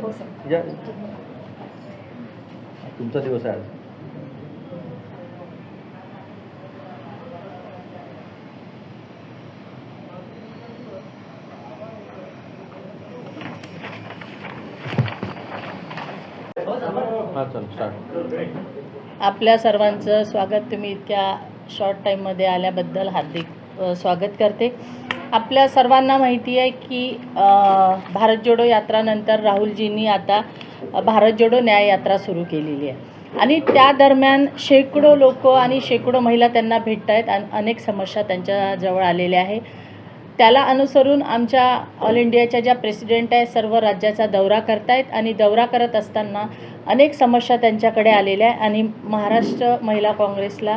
हो या. तुमचा दिवस आहे आज. हां आपल्या सर्वांचं स्वागत. तुम्ही इतक्या शॉर्ट टाईममध्ये आल्याबद्दल हार्दिक स्वागत करते. आपल्या सर्वांना माहिती आहे की भारत जोडो यात्रानंतर राहुलजींनी आता भारत जोडो न्याय यात्रा सुरू केलेली आहे. आणि त्या दरम्यान शेकडो लोक आणि शेकडो महिला त्यांना भेटत आहेत आणि अनेक समस्या त्यांच्याजवळ आलेल्या आहे. त्याला अनुसरून आमच्या ऑल इंडियाच्या ज्या प्रेसिडेंट आहेत सर्व राज्याचा दौरा करतायत आणि दौरा करत असताना अनेक समस्या त्यांच्याकडे आलेल्या आहे आणि महाराष्ट्र महिला काँग्रेसला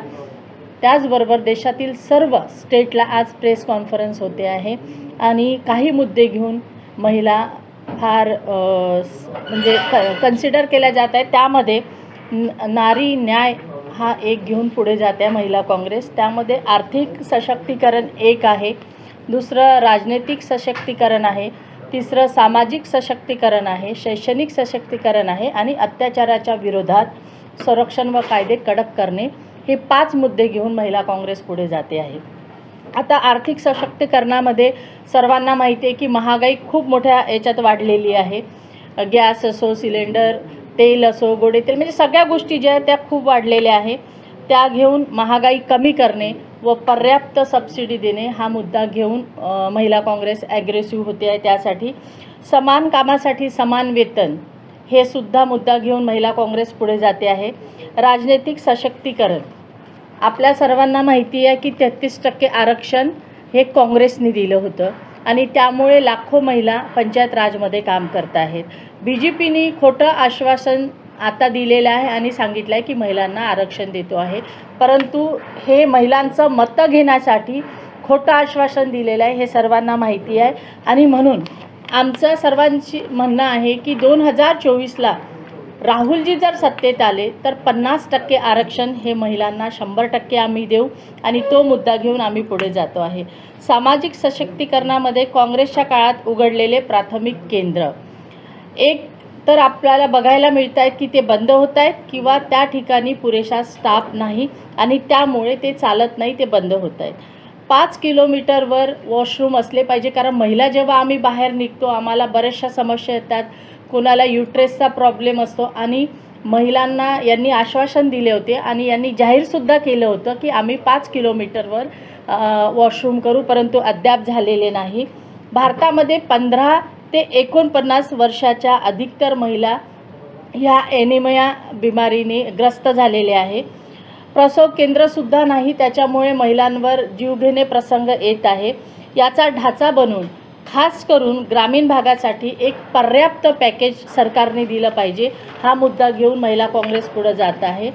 त्याचबरोबर देशातील सर्व स्टेटला आज प्रेस कॉन्फरन्स होते आहे. आणि काही मुद्दे घेऊन महिला फार म्हणजे क कन्सिडर केल्या जात आहेत. त्यामध्ये न- नारी न्याय हा एक घेऊन पुढे जाते आहे महिला काँग्रेस. त्यामध्ये आर्थिक सशक्तीकरण एक आहे. दुसरं राजनैतिक सशक्तीकरण आहे. तिसरं सामाजिक सशक्तीकरण आहे. शैक्षणिक सशक्तीकरण आहे. आणि अत्याचाराच्या विरोधात संरक्षण व कायदे कडक करणे. हे पाच मुद्दे घेऊन महिला काँग्रेस पुढे जाते आहे. आता आर्थिक सशक्तीकरणामध्ये सर्वांना माहिती आहे की महागाई खूप मोठ्या याच्यात वाढलेली आहे. गॅस असो सिलेंडर तेल असो गोडे तेल म्हणजे सगळ्या गोष्टी ज्या आहेत त्या खूप वाढलेल्या आहे. त्या घेऊन महागाई कमी करणे व पर्याप्त सबसिडी देणे हा मुद्दा घेऊन महिला काँग्रेस ॲग्रेसिव्ह होते आहे त्यासाठी. समान कामासाठी समान वेतन हे सुद्धा मुद्दा घेऊन महिला काँग्रेस पुढे जाते आहे. राजनैतिक सशक्तीकरण. आपल्या सर्वांना माहिती आहे की तेहतीस टक्के आरक्षण हे काँग्रेसने दिलं होतं आणि त्यामुळे लाखो महिला पंचायत राजमध्ये काम करत आहेत. बी जे पीने खोटं आश्वासन आता दिलेलं आहे आणि सांगितलं आहे की महिलांना आरक्षण देतो आहे. परंतु हे महिलांचं मतं घेण्यासाठी खोटं आश्वासन दिलेलं आहे हे सर्वांना माहिती आहे. आणि म्हणून आमचं सर्वांची म्हणणं आहे की दोन हजार चोवीसला राहुलजी जर सत्तेत आले तर पन्नास टक्के आरक्षण हे महिलांना शंभर टक्के आम्ही देऊ आणि तो मुद्दा घेऊन आम्ही पुढे जातो आहे. सामाजिक सशक्तीकरणामध्ये काँग्रेसच्या काळात उघडलेले प्राथमिक केंद्र. एक तर आपल्याला बघायला मिळत आहेत की ते बंद होत आहेत किंवा त्या ठिकाणी पुरेशा स्टाफ नाही आणि त्यामुळे ते चालत नाही ते बंद होत आहेत पाच किलोमीटरवर वॉशरूम असले पाहिजे कारण महिला जेव्हा आम्ही बाहेर निघतो आम्हाला बऱ्याचशा समस्या येतात. कोणाला युट्रेसचा प्रॉब्लेम असतो आणि महिलांना यांनी आश्वासन दिले होते आणि यांनी जाहीरसुद्धा केलं होतं की आम्ही पाच किलोमीटरवर वॉशरूम करू परंतु अद्याप झालेले नाही. भारतामध्ये पंधरा ते एकोणपन्नास वर्षाच्या अधिकतर महिला ह्या एनिमिया बिमारीने ग्रस्त झालेले आहे. प्रसव केंद्रसुद्धा नाही त्याच्यामुळे महिलांवर जीवघेणे प्रसंग येत आहे. याचा ढाचा बनवून खास करून ग्रामीण भागासाठी एक पर्याप्त पॅकेज सरकारने दिलं पाहिजे. हा मुद्दा घेऊन महिला काँग्रेस पुढं जात आहे.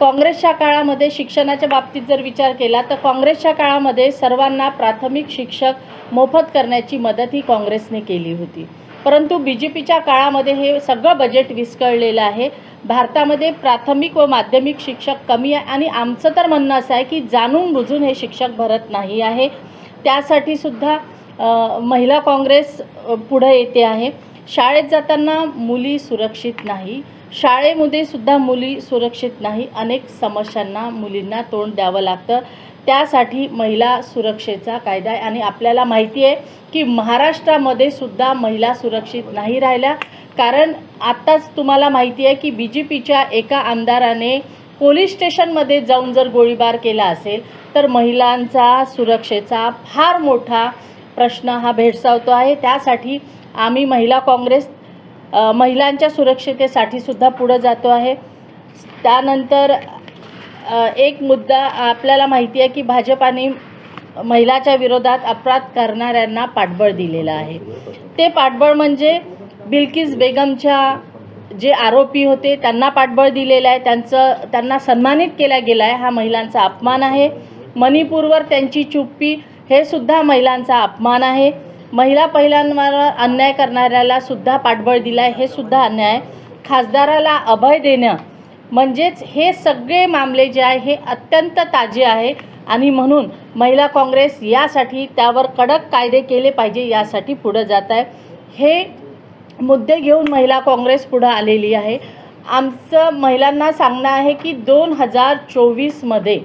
काँग्रेसच्या काळामध्ये शिक्षणाच्या बाबतीत जर विचार केला तर काँग्रेसच्या काळामध्ये सर्वांना प्राथमिक शिक्षक मोफत करण्याची मदत ही काँग्रेसने केली होती. परंतु बी जे पीच्या काळामध्ये हे सगळं बजेट विस्कळलेलं आहे. भारतामध्ये प्राथमिक व माध्यमिक शिक्षक कमी आहे आणि आमचं तर म्हणणं असं आहे की जाणून बुजून हे शिक्षक भरत नाही आहे. त्यासाठी सुद्धा महिला काँग्रेस पुढे पुढं येते आहे. शाळेत जाताना मुली सुरक्षित नाही. शाळेमध्ये सुद्धा मुली सुरक्षित नाही. अनेक समस्यांना मुलींना तोंड द्यावं लागतं. त्यासाठी महिला सुरक्षेचा कायदा आहे. आणि आपल्याला माहिती आहे की महाराष्ट्रामध्ये सुद्धा महिला सुरक्षित नाही राहिल्या. कारण आत्ताच तुम्हाला माहिती आहे की बी जे पीच्या एका आमदाराने पोलीस स्टेशनमध्ये जाऊन जर गोळीबार केला असेल तर महिलांचा सुरक्षेचा फार मोठा प्रश्न हा भेडसावतो आहे. त्यासाठी आम्ही महिला काँग्रेस महिलांच्या सुरक्षितेसाठी सुद्धा पुढं जातो आहे. त्यानंतर एक मुद्दा आपल्याला माहिती आहे की भाजपाने महिलाच्या विरोधात अपराध करणाऱ्यांना पाठबळ दिलेलं आहे. ते पाठबळ म्हणजे बिल्किस बेगमच्या जे आरोपी होते त्यांना पाठबळ दिलेलं आहे. त्यांचं त्यांना सन्मानित केला गेला आहे हा महिलांचा अपमान आहे. मणिपूरवर त्यांची चुप्पी हे सुद्धा महिलांचा अपमान आहे. महिला पहिल्यांवर अन्याय करणाऱ्याला सुद्धा पाठबळ दिला आहे हे सुद्धा अन्याय. आहे खासदाराला अभय देणं म्हणजेच हे सगळे मामले जे आहे हे अत्यंत ताजे आहे. आणि म्हणून महिला काँग्रेस यासाठी त्यावर कडक कायदे केले पाहिजे यासाठी पुढं जात आहे. हे मुद्दे घेऊन महिला काँग्रेस पुढं आलेली आहे. आमचं महिलांना सांगणं आहे की दोन हजार चोवीसमध्ये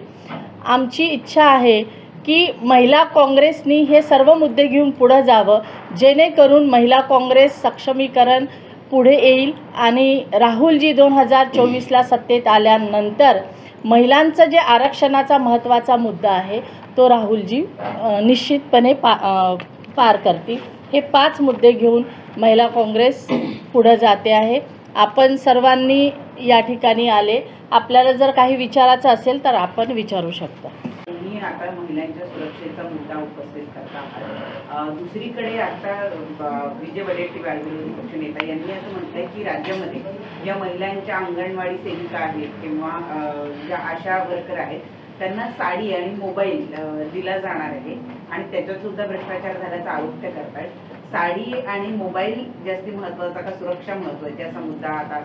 आमची इच्छा आहे की महिला काँग्रेसनी हे सर्व मुद्दे घेऊन पुढं जावं जेणेकरून महिला काँग्रेस सक्षमीकरण पुढे येईल. आणि राहुलजी दोन हजार चोवीसला सत्तेत आल्यानंतर महिलांचं जे आरक्षणाचा महत्त्वाचा मुद्दा आहे तो राहुलजी निश्चितपणे पा पार करतील. हे पाच मुद्दे घेऊन महिला काँग्रेस पुढं जाते आहे. आपण सर्वांनी या ठिकाणी आले. आपल्याला जर काही विचारायचं असेल तर आपण विचारू शकता. आता महिलांच्या सुरक्षेचा मुद्दा उपस्थित करता आहात दुसरीकडे आता विजय वडेट्टीवार विरोधी पक्षनेता यांनी असं म्हटलंय की राज्यामध्ये ज्या महिलांच्या अंगणवाडी सेविका आहेत किंवा ज्या आशा वर्कर आहेत त्यांना साडी आणि मोबाईल दिला जाणार आहे आणि त्याच्यात सुद्धा भ्रष्टाचार झाल्याचा आरोप ते करतायत. साडी आणि मोबाईल जास्ती महत्त्वाचा का सुरक्षा महत्वाची असा मुद्दा आता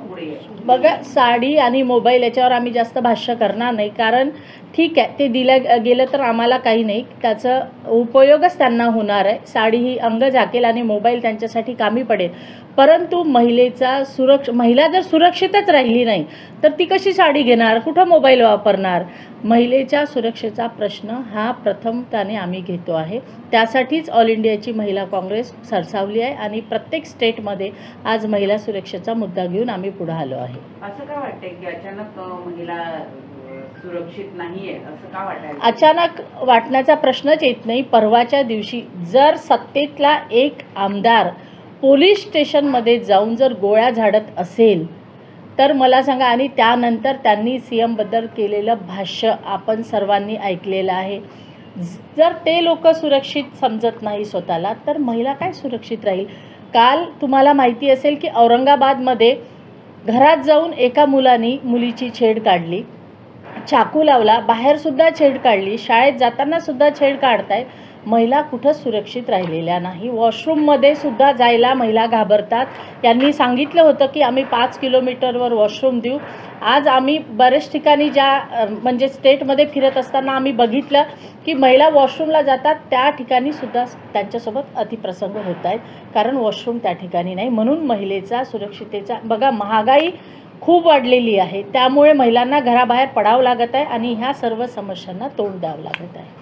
पुढे बघा साडी आणि मोबाईल याच्यावर आम्ही जास्त भाष्य करणार नाही. कारण ठीक आहे ते दिलं गेलं तर आम्हाला काही नाही. त्याचा उपयोगच त्यांना होणार आहे. साडी ही अंग झाकेल आणि मोबाईल त्यांच्यासाठी कामी पडेल. परंतु महिलेचा सुरक्ष महिला जर सुरक्षितच राहिली नाही तर ती कशी साडी घेणार? कुठं मोबाईल वापरणार? महिलेच्या सुरक्षेचा प्रश्न हा प्रथम त्याने आम्ही घेतो आहे. त्यासाठीच ऑल इंडियाची महिला काँग्रेस सरसावली आहे आणि प्रत्येक स्टेटमध्ये आज महिला सुरक्षेचा मुद्दा घेऊन आम्ही पुढे आलो आहे. असं का वाटतंय की अचानक महिला सुरक्षित नाहीये असं का वाटायला अचानक वाटण्याचा प्रश्नच येत नाही. परवाच्या दिवशी जर सत्तेतला एक आमदार पोलीस स्टेशनमध्ये जाऊन जर गोळ्या झाडत असेल तर मला सांगा आणि त्यानंतर त्यांनी सी एमबद्दल केलेलं भाष्य आपण सर्वांनी ऐकलेलं आहे. जर ते लोक सुरक्षित समजत नाही स्वतःला तर महिला काय सुरक्षित राहील? काल तुम्हाला माहिती असेल की औरंगाबादमध्ये घरात जाऊन एका मुलानी मुलीची छेड काढली चाकू लावला बाहेरसुद्धा छेड काढली शाळेत जाताना सुद्धा छेड काढतायत महिला कुठं सुरक्षित राहिलेल्या नाही. वॉशरूममध्ये सुद्धा जायला महिला घाबरतात. यांनी सांगितलं होतं की आम्ही पाच किलोमीटरवर वॉशरूम देऊ. आज आम्ही बऱ्याच ठिकाणी ज्या म्हणजे स्टेटमध्ये फिरत असताना आम्ही बघितलं की महिला वॉशरूमला जातात. त्या ठिकाणी सुद्धा त्यांच्यासोबत अतिप्रसंग होत आहेत. कारण वॉशरूम त्या ठिकाणी नाही. म्हणून महिलेचा सुरक्षितेचा बघा महागाई खूप वाढलेली आहे. त्यामुळे महिलांना घराबाहेर पडावं लागत आहे आणि ह्या सर्व समस्यांना तोंड द्यावं लागत आहे.